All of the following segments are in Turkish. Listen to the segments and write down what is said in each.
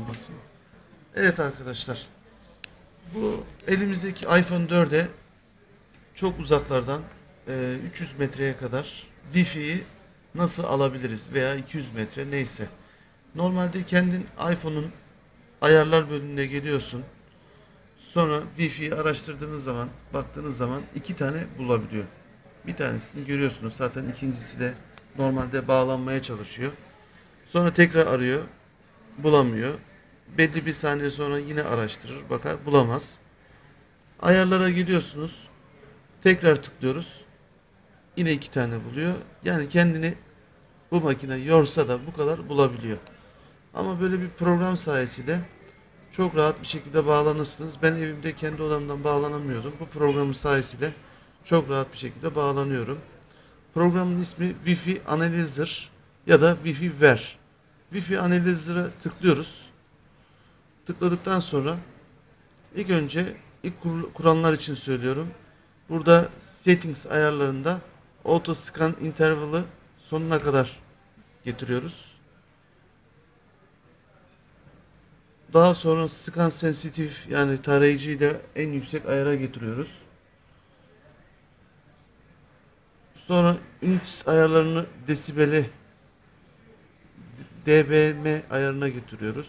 basayım. Evet arkadaşlar. Bu elimizdeki iPhone 4'e çok uzaklardan e, 300 metreye kadar Wi-Fi'yi nasıl alabiliriz veya 200 metre neyse. Normalde kendin iPhone'un ayarlar bölümüne geliyorsun. Sonra Wi-Fi'yi araştırdığınız zaman, baktığınız zaman iki tane bulabiliyor. Bir tanesini görüyorsunuz. Zaten ikincisi de normalde bağlanmaya çalışıyor. Sonra tekrar arıyor. Bulamıyor. Belli bir saniye sonra yine araştırır. Bakar bulamaz. Ayarlara gidiyorsunuz. Tekrar tıklıyoruz. Yine iki tane buluyor. Yani kendini bu makine yorsa da bu kadar bulabiliyor. Ama böyle bir program sayesinde çok rahat bir şekilde bağlanırsınız. Ben evimde kendi odamdan bağlanamıyordum. Bu programın sayesinde çok rahat bir şekilde bağlanıyorum. Programın ismi Wi-Fi Analyzer ya da Wi-Fi Ver. Wi-Fi Analyzer'a tıklıyoruz. Tıkladıktan sonra ilk önce ilk kur- kuranlar için söylüyorum. Burada settings ayarlarında auto scan interval'ı sonuna kadar getiriyoruz. Daha sonra scan sensitive yani tarayıcıyı da en yüksek ayara getiriyoruz. Sonra ünit ayarlarını desibeli dBm ayarına getiriyoruz.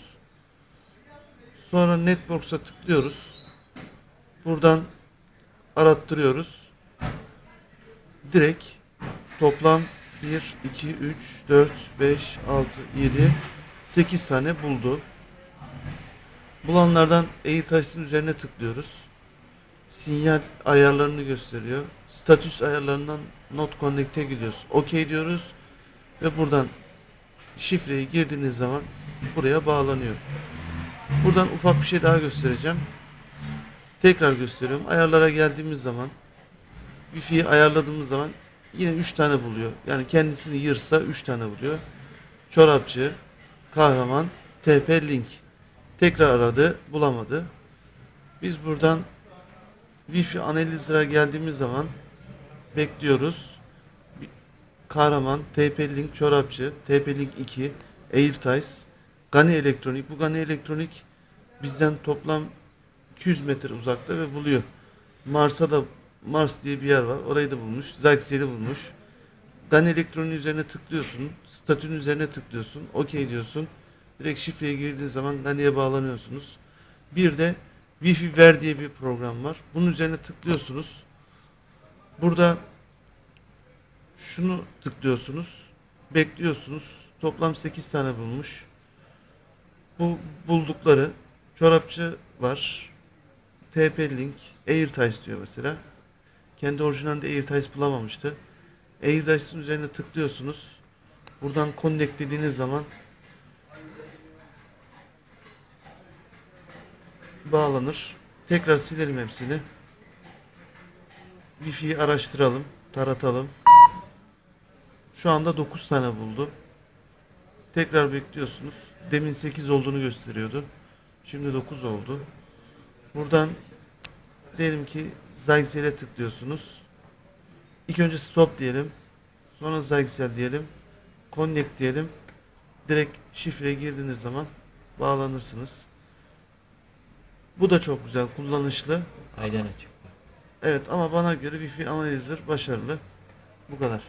Sonra Networks'a tıklıyoruz. Buradan arattırıyoruz. Direkt toplam 1, 2, 3, 4, 5, 6, 7, 8 tane buldu. Bulanlardan AirTags'ın üzerine tıklıyoruz. Sinyal ayarlarını gösteriyor. Statüs ayarlarından Not Connect'e gidiyoruz. OK diyoruz ve buradan şifreyi girdiğiniz zaman buraya bağlanıyor. Buradan ufak bir şey daha göstereceğim. Tekrar gösteriyorum. Ayarlara geldiğimiz zaman Wi-Fi'yi ayarladığımız zaman yine 3 tane buluyor. Yani kendisini yırsa 3 tane buluyor. Çorapçı, kahraman, TP link. Tekrar aradı, bulamadı. Biz buradan Wi-Fi analizlere geldiğimiz zaman bekliyoruz. Kahraman, TP-Link çorapçı, TP-Link 2, AirTies, Gani Elektronik. Bu Gani Elektronik bizden toplam 200 metre uzakta ve buluyor. Mars'a da Mars diye bir yer var. Orayı da bulmuş. Zaxxer'i bulmuş. Gani Elektronik'in üzerine tıklıyorsun. Statünün üzerine tıklıyorsun. OK diyorsun. Direkt şifreye girdiğin zaman Gani'ye bağlanıyorsunuz. Bir de Wi-Fi Ver diye bir program var. Bunun üzerine tıklıyorsunuz. Burada şunu tıklıyorsunuz. Bekliyorsunuz. Toplam 8 tane bulmuş. Bu buldukları çorapçı var. TP-Link, AirTies diyor mesela. Kendi orijinalinde AirTies bulamamıştı. AirTies'in üzerine tıklıyorsunuz. Buradan connect dediğiniz zaman bağlanır. Tekrar silelim hepsini. Wi-Fi'yi araştıralım, taratalım. Şu anda 9 tane buldu. Tekrar bekliyorsunuz. Demin 8 olduğunu gösteriyordu. Şimdi 9 oldu. Buradan diyelim ki Zyxel'e tıklıyorsunuz. İlk önce stop diyelim. Sonra Zyxel diyelim. Connect diyelim. Direkt şifreye girdiğiniz zaman bağlanırsınız. Bu da çok güzel, kullanışlı. Aynen açık. Evet ama bana göre Wi-Fi Analyzer başarılı. Bu kadar.